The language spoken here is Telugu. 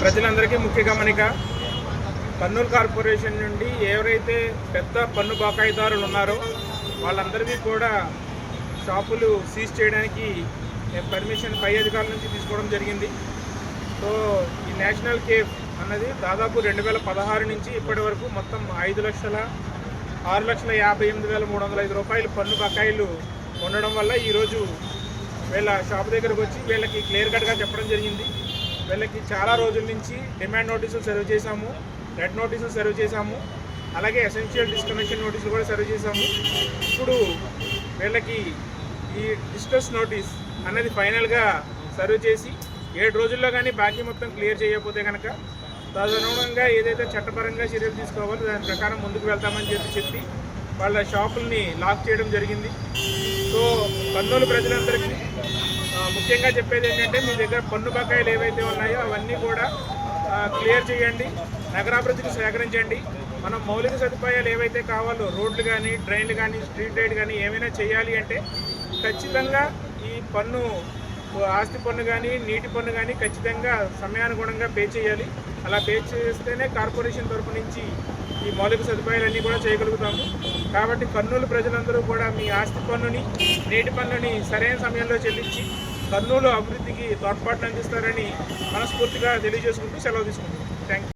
ప్రజలందరికీ ముఖ్య గమనిక కర్నూలు కార్పొరేషన్ నుండి ఎవరైతే పెద్ద పన్ను బకాయిదారులు ఉన్నారో వాళ్ళందరికీ కూడా షాపులు సీజ్ చేయడానికి పర్మిషన్ పై అధికారుల నుంచి తీసుకోవడం జరిగింది. సో ఈ నేషనల్ కేఫ్ అన్నది దాదాపు రెండు వేల పదహారు నుంచి ఇప్పటి వరకు మొత్తం ఐదు లక్షల ఆరు లక్షల యాభై ఎనిమిది వేల మూడు వందల ఐదు రూపాయలు పన్ను బకాయిలు ఉండడం వల్ల ఈరోజు వీళ్ళ షాప్ దగ్గరకు వచ్చి వీళ్ళకి క్లియర్ కట్గా చెప్పడం జరిగింది. వీళ్ళకి చాలా రోజుల నుంచి డిమాండ్ నోటీసులు సర్వ్ చేశాము రెడ్ నోటీసులు సర్వ్ చేశాము అలాగే ఎసెన్షియల్ డిస్కనెక్షన్ నోటీసులు కూడా సర్వ్ చేశాము. ఇప్పుడు వీళ్ళకి ఈ డిస్ట్రెస్ నోటీస్ అనేది ఫైనల్గా సర్వ్ చేసి ఏడు రోజుల్లో కానీ బాకీ మొత్తం క్లియర్ చేయకపోతే కనుక తదనుగుణంగా ఏదైతే చట్టపరంగా చర్యలు తీసుకోవాలో దాని ప్రకారం ముందుకు వెళ్తామని చెప్పి చెప్పి వాళ్ళ షాపుల్ని లాక్ చేయడం జరిగింది. సో కర్నూలు ప్రజలందరికీ ముఖ్యంగా చెప్పేది ఏంటంటే మీ దగ్గర పన్ను బకాయిలు ఏవైతే ఉన్నాయో అవన్నీ కూడా క్లియర్ చేయండి నగరాభివృద్ధికి సేకరించండి మనం మౌలిక సదుపాయాలు ఏవైతే కావాలో రోడ్లు కానీ డ్రైన్లు కానీ స్ట్రీట్ లైట్ కానీ ఏమైనా చేయాలి అంటే ఖచ్చితంగా ఈ పన్ను ఆస్తి పన్ను కానీ నీటి పన్ను కానీ ఖచ్చితంగా సమయానుగుణంగా పే చేయాలి. అలా పే చేస్తేనే కార్పొరేషన్ తరపు నుంచి ఈ మౌలిక సదుపాయాలన్నీ కూడా చేయగలుగుతాము. కాబట్టి కర్నూలు ప్రజలందరూ కూడా మీ ఆస్తి పన్నుని నీటి పన్నుని సరైన సమయంలో చెల్లించి కర్నూలు అభివృద్ధికి తోడ్పాటును అందిస్తారని మనస్ఫూర్తిగా తెలియజేసుకుంటూ సెలవు తీసుకుంటాం థ్యాంక్ యూ